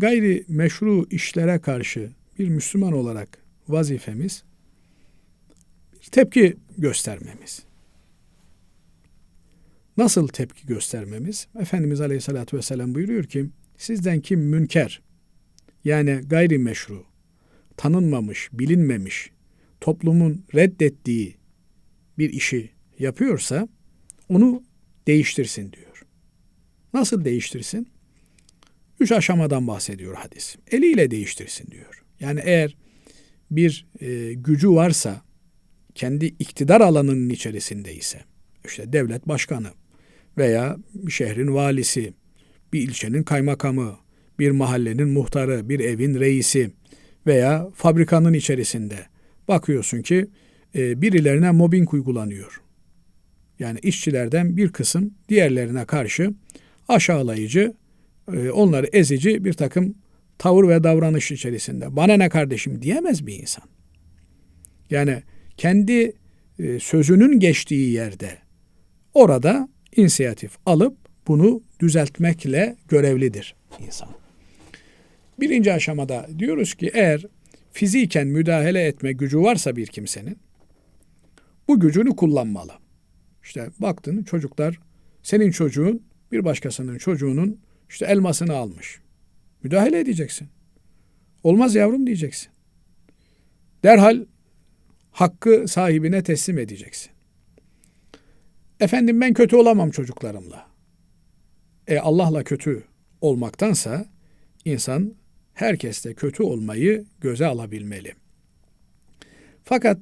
Gayri meşru işlere karşı bir Müslüman olarak vazifemiz tepki göstermemiz. Nasıl tepki göstermemiz? Efendimiz Aleyhisselatü Vesselam buyuruyor ki sizden kim münker yani gayri meşru, tanınmamış, bilinmemiş, toplumun reddettiği bir işi yapıyorsa onu değiştirsin diyor. Nasıl değiştirsin? Üç aşamadan bahsediyor hadis. Eliyle değiştirsin diyor. Yani eğer bir e, gücü varsa, kendi iktidar alanının içerisinde ise, işte devlet başkanı veya şehrin valisi, bir ilçenin kaymakamı, bir mahallenin muhtarı, bir evin reisi veya fabrikanın içerisinde bakıyorsun ki e, birilerine mobbing uygulanıyor. Yani işçilerden bir kısım diğerlerine karşı aşağılayıcı, e, onları ezici bir takım tavır ve davranış içerisinde. Bana ne kardeşim diyemez bir insan. Yani kendi e, sözünün geçtiği yerde orada inisiyatif alıp bunu düzeltmekle görevlidir insan. Birinci aşamada diyoruz ki eğer fiziken müdahale etme gücü varsa bir kimsenin bu gücünü kullanmalı. İşte baktın çocuklar senin çocuğun bir başkasının çocuğunun işte elmasını almış. Müdahale edeceksin. Olmaz yavrum diyeceksin. Derhal hakkı sahibine teslim edeceksin. Efendim ben kötü olamam çocuklarımla. E Allah'la kötü olmaktansa insan herkeste kötü olmayı göze alabilmeli. Fakat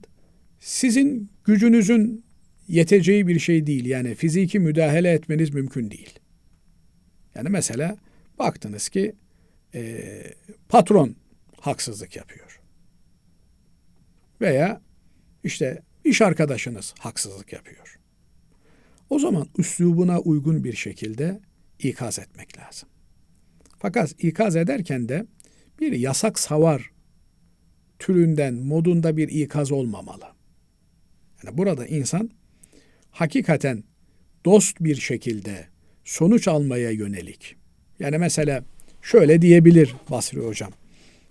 sizin gücünüzün yeteceği bir şey değil. Yani fiziki müdahale etmeniz mümkün değil. Yani mesela baktınız ki e, patron haksızlık yapıyor. Veya işte iş arkadaşınız haksızlık yapıyor. O zaman üslubuna uygun bir şekilde ikaz etmek lazım. Fakat ikaz ederken de bir yasak savar türünden, modunda bir ikaz olmamalı. Yani burada insan hakikaten dost bir şekilde sonuç almaya yönelik. Yani mesela şöyle diyebilir Basri Hocam.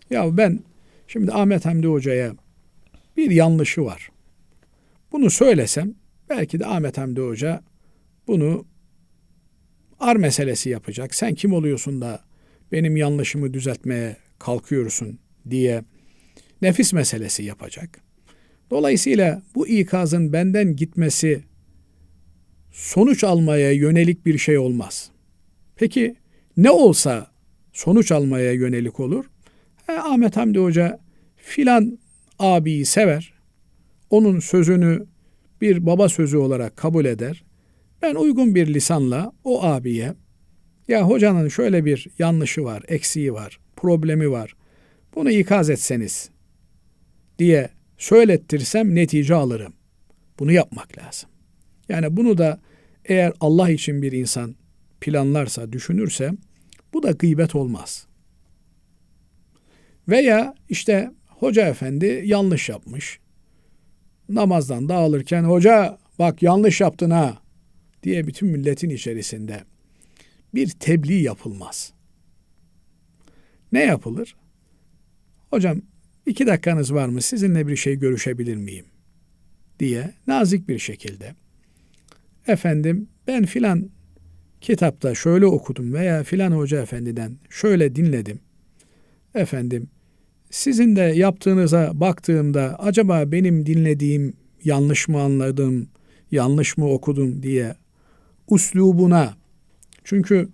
Ya ben şimdi Ahmet Hamdi Hoca'ya bir yanlışı var. Bunu söylesem belki de Ahmet Hamdi Hoca bunu ar meselesi yapacak. Sen kim oluyorsun da benim yanlışımı düzeltmeye kalkıyorsun diye nefis meselesi yapacak. Dolayısıyla bu ikazın benden gitmesi sonuç almaya yönelik bir şey olmaz. Peki ne olsa sonuç almaya yönelik olur? E, Ahmet Hamdi Hoca filan abiyi sever. Onun sözünü bir baba sözü olarak kabul eder. Ben uygun bir lisanla o abiye ya hocanın şöyle bir yanlışı var, eksiği var, problemi var. Bunu ikaz etseniz diye söylettirsem netice alırım. Bunu yapmak lazım. Yani bunu da eğer Allah için bir insan planlarsa, düşünürse bu da gıybet olmaz. Veya işte hoca efendi yanlış yapmış. Namazdan dağılırken hoca bak yanlış yaptın ha diye bütün milletin içerisinde bir tebliğ yapılmaz. Ne yapılır? Hocam iki dakikanız var mı sizinle bir şey görüşebilir miyim? diye nazik bir şekilde efendim ben filan kitapta şöyle okudum veya filan hoca efendiden şöyle dinledim. Efendim sizin de yaptığınıza baktığımda acaba benim dinlediğim yanlış mı anladım, yanlış mı okudum diye uslubuna çünkü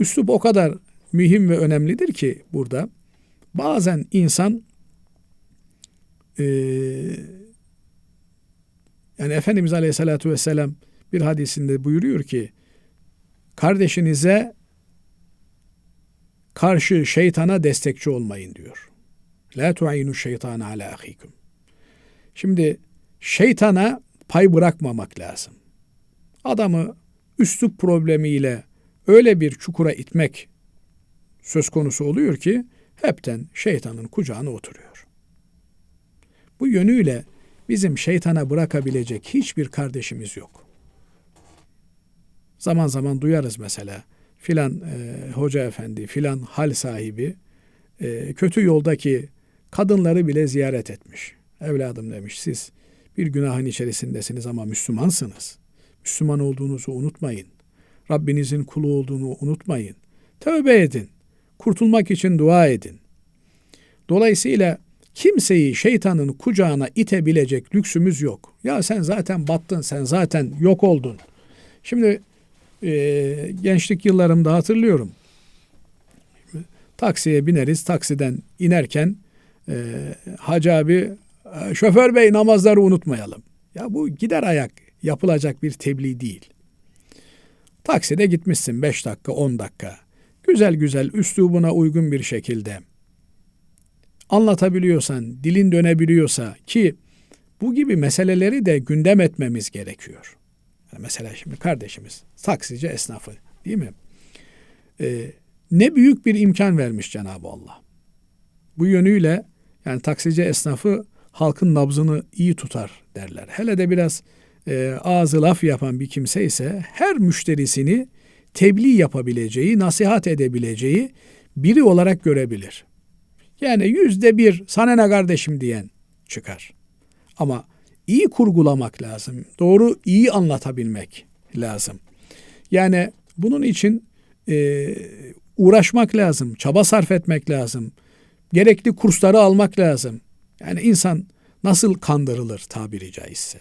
üslup o kadar mühim ve önemlidir ki burada bazen insan e, yani Efendimiz Aleyhisselatü Vesselam bir hadisinde buyuruyor ki kardeşinize karşı şeytana destekçi olmayın diyor. La tu'inu şeytana ala ahikum. Şimdi şeytana pay bırakmamak lazım. Adamı üslup problemiyle öyle bir çukura itmek söz konusu oluyor ki hepten şeytanın kucağına oturuyor. Bu yönüyle bizim şeytana bırakabilecek hiçbir kardeşimiz yok. Zaman zaman duyarız mesela filan e, hoca efendi, filan hal sahibi e, kötü yoldaki kadınları bile ziyaret etmiş. Evladım demiş siz bir günahın içerisindesiniz ama Müslümansınız. Müslüman olduğunuzu unutmayın. Rabbinizin kulu olduğunu unutmayın. Tövbe edin. Kurtulmak için dua edin. Dolayısıyla kimseyi şeytanın kucağına itebilecek lüksümüz yok. Ya sen zaten battın, sen zaten yok oldun. Şimdi e, gençlik yıllarımda hatırlıyorum. Taksiye bineriz, taksiden inerken e, Hacı abi, e, şoför bey namazları unutmayalım. Ya bu gider ayak yapılacak bir tebliğ değil. Takside gitmişsin 5 dakika, 10 dakika. Güzel güzel üslubuna uygun bir şekilde anlatabiliyorsan, dilin dönebiliyorsa ki bu gibi meseleleri de gündem etmemiz gerekiyor. Yani mesela şimdi kardeşimiz taksici esnafı değil mi? Ee, ne büyük bir imkan vermiş Cenab-ı Allah. Bu yönüyle yani taksici esnafı halkın nabzını iyi tutar derler. Hele de biraz e, ağzı laf yapan bir kimse ise her müşterisini tebliğ yapabileceği, nasihat edebileceği biri olarak görebilir. Yani yüzde bir sana ne kardeşim diyen çıkar. Ama iyi kurgulamak lazım. Doğru iyi anlatabilmek lazım. Yani bunun için e, uğraşmak lazım, çaba sarf etmek lazım. Gerekli kursları almak lazım. Yani insan nasıl kandırılır tabiri caizse?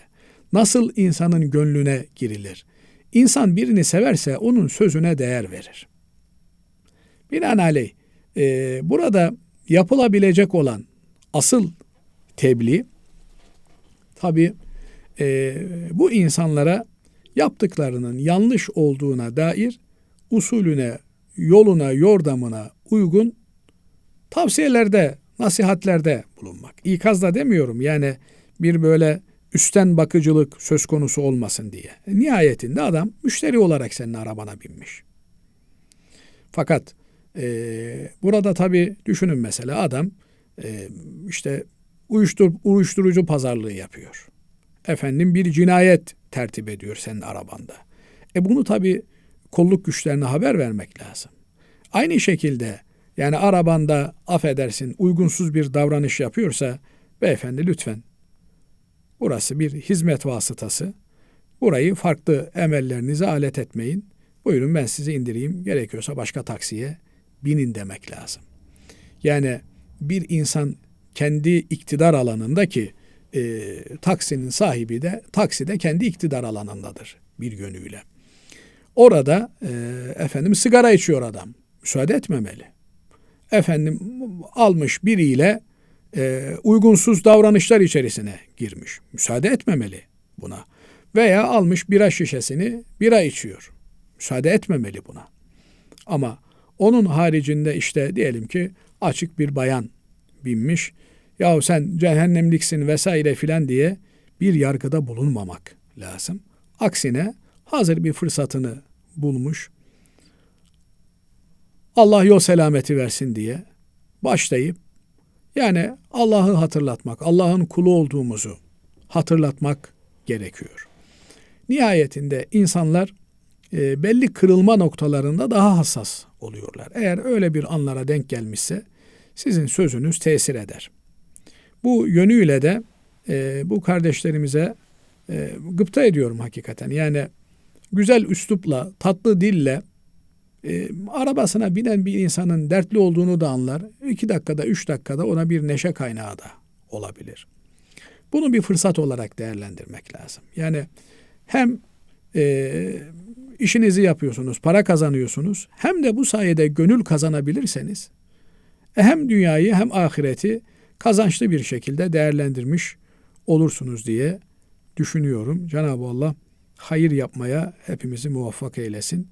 Nasıl insanın gönlüne girilir? İnsan birini severse onun sözüne değer verir. Binaenaleyh e, burada yapılabilecek olan asıl tebliğ tabi e, bu insanlara yaptıklarının yanlış olduğuna dair usulüne, yoluna, yordamına uygun tavsiyelerde, nasihatlerde bulunmak. İkaz demiyorum yani bir böyle üstten bakıcılık söz konusu olmasın diye. Nihayetinde adam müşteri olarak senin arabana binmiş. Fakat e, burada tabii düşünün mesela adam e, işte uyuştur, uyuşturucu pazarlığı yapıyor. Efendim bir cinayet tertip ediyor senin arabanda. E bunu tabii kolluk güçlerine haber vermek lazım. Aynı şekilde yani arabanda affedersin uygunsuz bir davranış yapıyorsa beyefendi lütfen burası bir hizmet vasıtası. Burayı farklı emellerinize alet etmeyin. Buyurun ben sizi indireyim. Gerekiyorsa başka taksiye binin demek lazım. Yani bir insan kendi iktidar alanında ki e, taksinin sahibi de taksi de kendi iktidar alanındadır bir yönüyle. Orada e, efendim sigara içiyor adam. Müsaade etmemeli. Efendim almış biriyle e, uygunsuz davranışlar içerisine girmiş. Müsaade etmemeli buna. Veya almış bira şişesini bira içiyor. Müsaade etmemeli buna. Ama onun haricinde işte diyelim ki açık bir bayan binmiş. Yahu sen cehennemliksin vesaire filan diye bir yargıda bulunmamak lazım. Aksine hazır bir fırsatını bulmuş. Allah yol selameti versin diye başlayıp yani Allah'ı hatırlatmak, Allah'ın kulu olduğumuzu hatırlatmak gerekiyor. Nihayetinde insanlar e, belli kırılma noktalarında daha hassas oluyorlar. Eğer öyle bir anlara denk gelmişse sizin sözünüz tesir eder. Bu yönüyle de e, bu kardeşlerimize e, gıpta ediyorum hakikaten. Yani güzel üslupla, tatlı dille e, arabasına binen bir insanın dertli olduğunu da anlar. İki dakikada, üç dakikada ona bir neşe kaynağı da olabilir. Bunu bir fırsat olarak değerlendirmek lazım. Yani hem e, işinizi yapıyorsunuz, para kazanıyorsunuz. Hem de bu sayede gönül kazanabilirseniz hem dünyayı hem ahireti kazançlı bir şekilde değerlendirmiş olursunuz diye düşünüyorum. Cenab-ı Allah hayır yapmaya hepimizi muvaffak eylesin.